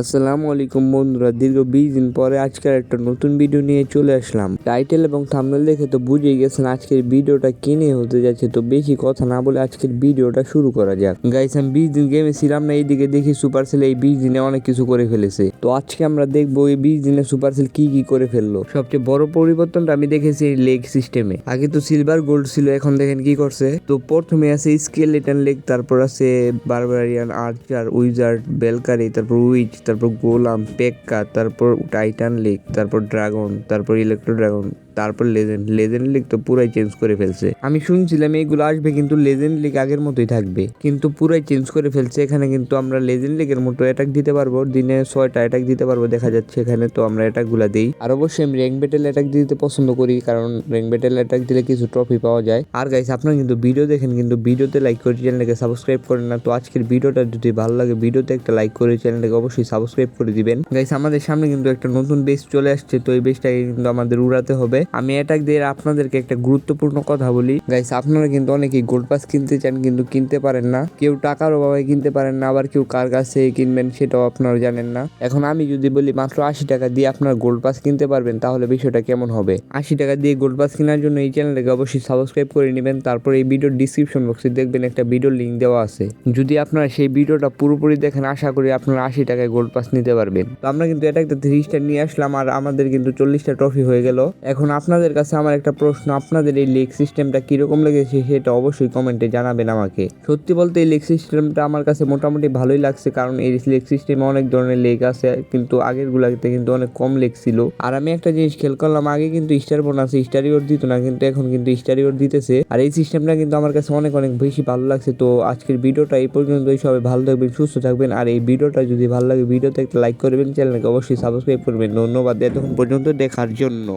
আসসালামু আলাইকুম বন্ধুরা, দীর্ঘ বিশ দিন পরে আজকের একটা নতুন ভিডিও নিয়ে চলে আসলাম। টাইটেল এবং থাম্বনেল দেখে তো বুঝেই গেছেন আজকের ভিডিওটা কি নিয়ে হতে যাচ্ছে, তো বেশি কথা না বলে আজকের ভিডিওটা শুরু করা যাক। গাইস আমি বিশ দিন গেমে ছিলাম না, এইদিকে দেখি সুপারসেল এই বিশ দিনে অনেক কিছু করে ফেলেছে। তো আজকে আমরা দেখব এই বিশ দিনে সুপারসেল কি কি করে ফেলল। সবচেয়ে বড় পরিবর্তনটা আমি দেখেছি এই লেগ সিস্টেমে আগে তো সিলভার গোল্ড ছিল, এখন দেখেন কি করছে। তো প্রথমে আছে স্কেলেটন লেগ তারপর আছে বারবারিয়ান আর্চার উইজার্ড বেলকারি তারপর উইচ তারপর গোলাম পেক্কা তারপর টাইটান লিগ তারপর ড্রাগন তারপর ইলেকট্রো ড্রাগন তারপর লেজেন্ড লেজেন্ড লিগ তো পুরাই চেঞ্জ করে ফেলছে। আমি শুনছিলাম এইগুলো আসবে কিন্তু লেজেন্ড লিগ আগের মতোই থাকবে। কিন্তু পুরাই চেঞ্জ করে ফেলছে। এখানে কিন্তু আমরা লেজেন্ড লিগের মতো অ্যাটাক দিতে পারব। দিনে ছয়টা অ্যাটাক দিতে পারব দেখা যাচ্ছে এখানে। তো আমরা অ্যাটাকগুলা দিই। আর অবশ্যই আমি র্যাঙ্ক ব্যাটেল অ্যাটাক দিতে পছন্দ করি। কারণ র্যাঙ্ক ব্যাটেল অ্যাটাক দিলে কিছু ট্রফি পাওয়া যায়। আর গাইস আপনারা কিন্তু ভিডিও দেখেন, কিন্তু ভিডিওতে লাইক করে চ্যানেলটাকে সাবস্ক্রাইব করেন না। তো আজকের ভিডিওটা যদি ভালো লাগে ভিডিওতে একটা লাইক করে চ্যানেলটাকে অবশ্যই সাবস্ক্রাইব করে দিবেন। গাইস আমাদের সামনে কিন্তু একটা নতুন বেস চলে আসছে। তো এই বেসটাকে কিন্তু আমাদের উড়াতে হবে। আমি অ্যাটাক দিয়ে আপনাদেরকে একটা গুরুত্বপূর্ণ কথা বলি। গাইস আপনারা কিন্তু অনেকেই গোল্ড পাস কিনতে চান কিন্তু কিনতে পারেন না। কেউ টাকার অভাবে কিনতে পারেন না, আবার কেউ কার কাছে কিনবেন সেটাও আপনারা জানেন না। এখন আমি যদি বলি মাত্র আশি টাকা দিয়ে আপনার গোল্ড পাস কিনতে পারবেন, তাহলে বিষয়টা কেমন হবে? আশি টাকা দিয়ে গোল্ড পাস কেনার জন্য এই চ্যানেলটাকে অবশ্যই সাবস্ক্রাইব করে নেবেন। তারপর এই ভিডিওর ডিসক্রিপশন বক্সে দেখবেন একটা ভিডিওর লিঙ্ক দেওয়া আছে। যদি আপনারা সেই ভিডিওটা পুরোপুরি দেখেন, আশা করি আপনারা আশি টাকায় গোল্ড পাস নিতে পারবেন। তো আমরা কিন্তু এটা একটা থ্রি নিয়ে আসলাম, আর আমাদের কিন্তু চল্লিশটা ট্রফি হয়ে গেল। এখন আপনাদের কাছে আমার একটা প্রশ্ন, আপনাদের এই লেগ সিস্টেমটা কীরকম লেগেছে সেটা অবশ্যই কমেন্টে জানাবেন আমাকে। সত্যি বলতে এই লেগ সিস্টেমটা আমার কাছে মোটামুটি ভালোই লাগছে কারণ এই লেগ সিস্টেমে অনেক ধরনের লেগ আছে, কিন্তু আগের গুলাতে কিন্তু অনেক কম লেগ ছিল। আর আমি একটা জিনিস খেয়াল করলাম, আগে কিন্তু স্টার বোনাস স্টার রিওয়ার্ড দিত না, কিন্তু এখন কিন্তু স্টার রিওয়ার্ড দিতেছে। আর এই সিস্টেমটা কিন্তু আমার কাছে অনেক অনেক বেশি ভালো লাগছে। তো আজকের ভিডিওটা এই পর্যন্তই, সবাই ভালো থাকবেন, সুস্থ থাকবেন। আর এই ভিডিওটা যদি ভালো লাগে, ভিডিওতে একটা লাইক করবেন চ্যানেলকে অবশ্যই সাবস্ক্রাইব করবেন। ধন্যবাদ, এতক্ষণ পর্যন্ত দেখার জন্য।